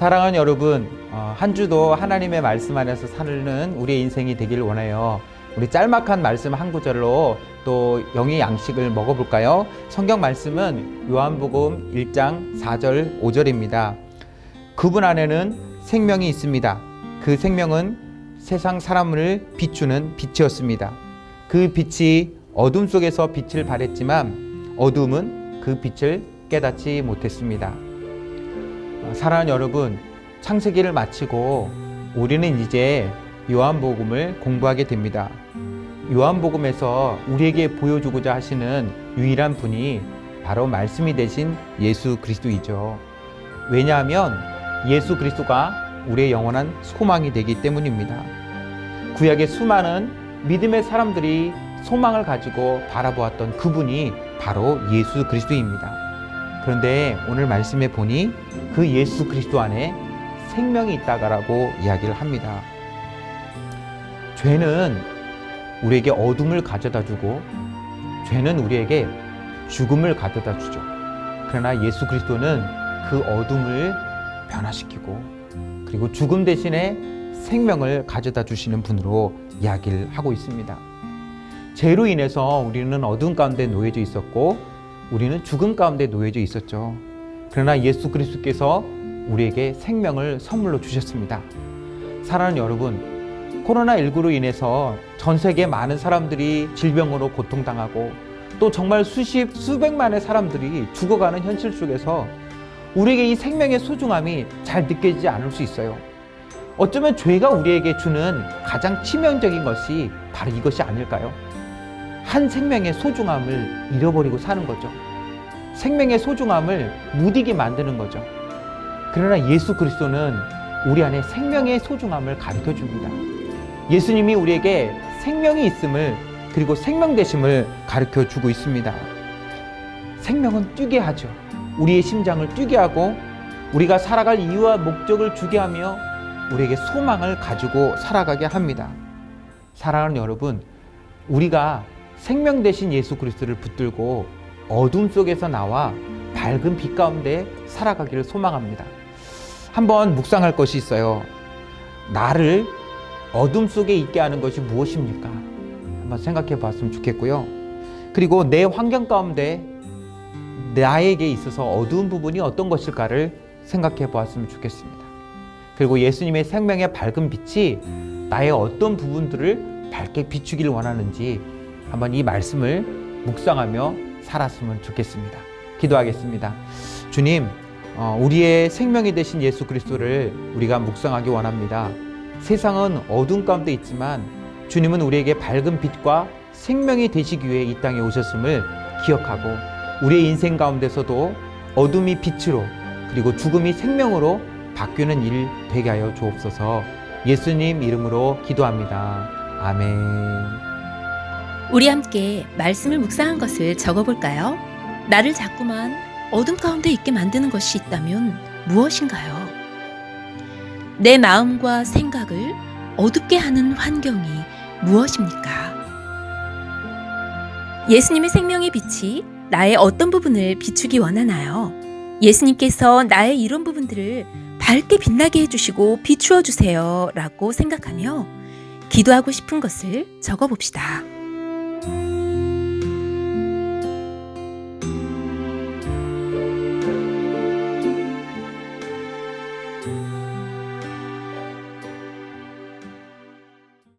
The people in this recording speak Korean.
사랑하는 여러분, 어, 한 주도 하나님의 말씀 안에서 사는 우리의 인생이 되길 원해요. 우리 짤막한 말씀 한 구절로 또 영의 양식을 먹어볼까요? 성경 말씀은 요한복음 1장 4절 5절입니다. 그분 안에는 생명이 있습니다. 그 생명은 세상 사람을 비추는 빛이었습니다. 그 빛이 어둠 속에서 빛을 발했지만 어둠은 그 빛을 깨닫지 못했습니다. 어, 사랑하는 여러분, 창세기를 마치고 우리는 이제 요한복음을 공부하게 됩니다. 요한복음에서 우리에게 보여주고자 하시는 유일한 분이 바로 말씀이 되신 예수 그리스도이죠. 왜냐하면 예수 그리스도가 우리의 영원한 소망이 되기 때문입니다. 구약의 수많은 믿음의 사람들이 소망을 가지고 바라보았던 그분이 바로 예수 그리스도입니다. 그런데 오늘 말씀에 보니 그 예수 그리스도 안에 생명이 있다라고 이야기를 합니다. 죄는 우리에게 어둠을 가져다 주고 죄는 우리에게 죽음을 가져다 주죠. 그러나 예수 그리스도는 그 어둠을 변화시키고 그리고 죽음 대신에 생명을 가져다 주시는 분으로 이야기를 하고 있습니다. 죄로 인해서 우리는 어둠 가운데 놓여져 있었고 우리는 죽음 가운데 놓여져 있었죠. 그러나 예수 그리스도께서 우리에게 생명을 선물로 주셨습니다. 사랑하는 여러분, 코로나19로 인해서 전 세계 많은 사람들이 질병으로 고통당하고 또 정말 수십, 수백만의 사람들이 죽어가는 현실 속에서 우리에게 이 생명의 소중함이 잘 느껴지지 않을 수 있어요. 어쩌면 죄가 우리에게 주는 가장 치명적인 것이 바로 이것이 아닐까요? 한 생명의 소중함을 잃어버리고 사는 거죠. 생명의 소중함을 무디게 만드는 거죠. 그러나 예수 그리스도는 우리 안에 생명의 소중함을 가르쳐 줍니다. 예수님이 우리에게 생명이 있음을 그리고 생명 되심을 가르쳐 주고 있습니다. 생명은 뛰게 하죠. 우리의 심장을 뛰게 하고 우리가 살아갈 이유와 목적을 주게 하며 우리에게 소망을 가지고 살아가게 합니다. 사랑하는 여러분, 우리가 생명 대신 예수 그리스도를 붙들고 어둠 속에서 나와 밝은 빛 가운데 살아가기를 소망합니다. 한번 묵상할 것이 있어요. 나를 어둠 속에 있게 하는 것이 무엇입니까? 한번 생각해 봤으면 좋겠고요. 그리고 내 환경 가운데 나에게 있어서 어두운 부분이 어떤 것일까를 생각해 보았으면 좋겠습니다. 그리고 예수님의 생명의 밝은 빛이 나의 어떤 부분들을 밝게 비추기를 원하는지 한번 이 말씀을 묵상하며 살았으면 좋겠습니다. 기도하겠습니다. 주님, 어, 우리의 생명이 되신 예수 그리스도를 우리가 묵상하기 원합니다. 세상은 어둠 가운데 있지만 주님은 우리에게 밝은 빛과 생명이 되시기 위해 이 땅에 오셨음을 기억하고 우리의 인생 가운데서도 어둠이 빛으로 그리고 죽음이 생명으로 바뀌는 일 되게 하여 주옵소서 예수님 이름으로 기도합니다. 아멘. 우리 함께 말씀을 묵상한 것을 적어볼까요? 나를 자꾸만 어둠 가운데 있게 만드는 것이 있다면 무엇인가요? 내 마음과 생각을 어둡게 하는 환경이 무엇입니까? 예수님의 생명의 빛이 나의 어떤 부분을 비추기 원하나요? 예수님께서 나의 이런 부분들을 밝게 빛나게 해주시고 비추어 주세요 라고 생각하며 기도하고 싶은 것을 적어봅시다.